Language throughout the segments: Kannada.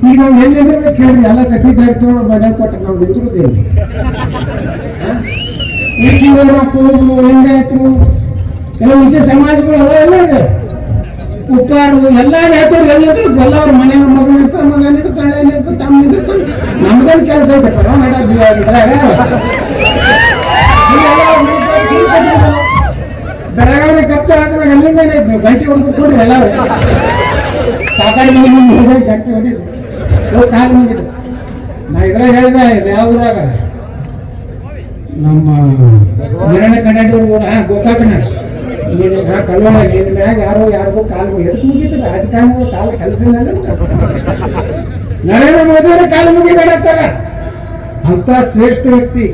ಈಗ ನಾವು ಎಲ್ಲಿಂದ್ರೆ ಕೇಳಿ ಎಲ್ಲ ಸಖಿ ಜಾಗ ಬಜೆಟ್ ಕೊಟ್ಟರೆ ನಾವು ನಿಂತಿರುತ್ತೇವೆ ಎಲ್ಲ ಸಮಾಜಗಳು ಅದ ಎಲ್ಲ ಇದೆ ಎಲ್ಲ ಎಲ್ಲಿದ್ರು ಎಲ್ಲ ಅವ್ರ ಮನೆ ಮಗನ ಇರ್ತಾರೆ ಮಗನ ತಮ್ಮ ನಮ್ದೇನು ಕೆಲಸ ಐತೆ ಪರ ಬೆಳಗಾವಿ ಕಚ್ಚ ಆದ್ಮೇಲೆ ಎಲ್ಲಿಂದ ಗಂಟೆ ಹೊಡೆದು ಕೊಡ್ರಿ ಎಲ್ಲರೂ. ಸಾಕಾಗಿ ಗಂಟೆ ಹೊಡಿದ್ರು ಹೋಗಿ ಕಾಲು ಮುಗಿದ್ರು ನಾ ಇದ್ರಾಗ ಹೇಳಿದೆ, ಯಾವ ಊರಾಗ? ನಮ್ಮ ಗಿರಣಿ ಕನ್ನಡಿ ಊರ ಗೋಕಾಕನ ನೀನು ಕಲ್ಲೋಳ ನಿನ್ನ ಮ್ಯಾಗ ಯಾರೋ ಯಾರಿಗೂ ಕಾಲು ಎದಕ್ಕೆ ಮುಗೀತದ ರಾಜಕಾರಣ ಕಾಲು ಕಲಿಸಿಲ್ಲ ನರೇಂದ್ರ ಮೋದಿಯವರು ಕಾಲು ಮುಗಿಬೇಡತ್ತಾರ ಅಂತ ಶ್ರೇಷ್ಠ ವ್ಯಕ್ತಿ.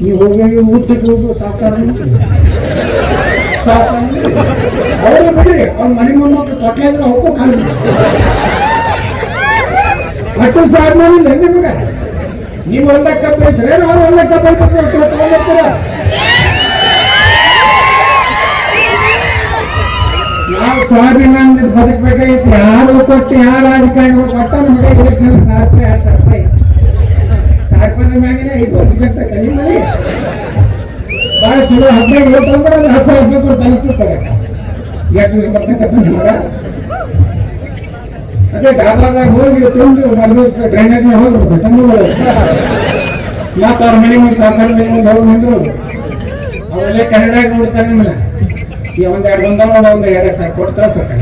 ನೀವು ಹೋಗಿ ಊಟಕ್ಕೆ ಹೋಗು ಸಾಕಾರ ಅವರು ಬಿಡ್ರಿ ಅವ್ರ ಮನೆ ಮೊಮ್ಮಕ್ಳು ಅಂದ್ರೆ ಹೋಗೋ, ಕಾಲು ಹತ್ತು ಸಾವಿರ ಮಾಡಿಲ್ಲ ನಿಮಗೆ ನೀವು ಒಂದ ಕಪ್ ಐತ್ರಿ ನಾವು ಒಂದ ಕಪ್ ಐತ್ರಿ ನಾವು ಸ್ವಾಭಿಮಾನದ ಬದುಕಬೇಕಾಗಿತ್ತು ಯಾರು ಕೊಟ್ಟು ಯಾರು ರಾಜಕಾರಣಿಗಳು ಕೊಟ್ಟ ನಮಗೆ ಎಲೆಕ್ಷನ್ ಸಾವಿರ ರೂಪಾಯಿ ಎರಡು ಸಾವಿರ ರೂಪಾಯಿ ಸಾವಿರ ರೂಪಾಯಿ ಮ್ಯಾಗಿನ ಐದು ವರ್ಷ ಜಗ್ತ ಕಲಿಮಲ್ಲಿ ಭಾಳ ಚಲೋ ಹದಿನೈದು ಅಂದ್ರೆ ಹತ್ತು ಸಾವಿರ ರೂಪಾಯಿ ಕೊಟ್ಟು ಎಷ್ಟು ಬರ್ತೈತಪ್ಪ ನಿಮಗೆ ಅದೇ ಡಾಬಾದಾಗ ಹೋಗಿ ತಂದು ಮರ್ದಿವ್ಸ ಡ್ರೈನೇಜ್ ಹೋಗ್ಬಿಡ್ತಾರೆ ತಂದು ಮತ್ತೆ ಅವ್ರ ಮನೆ ಮುಂದೆ ಸಾಕಾರ ಮನೆ ಮುಂದೆ ಹೋಗಿ ನಿಂದ್ರು ಅವೆಲ್ಲ ಕನ್ನಡ ನೋಡ್ತಾರೆ ನಿಮ್ಮನ್ನ ಈ ಒಂದ್ ಎರಡು ಬಂದವ ಒಂದು ಎರಡು ಸಾವಿರ ಕೊಟ್ಟು ಕಳ್ಸಕ್ಕೆ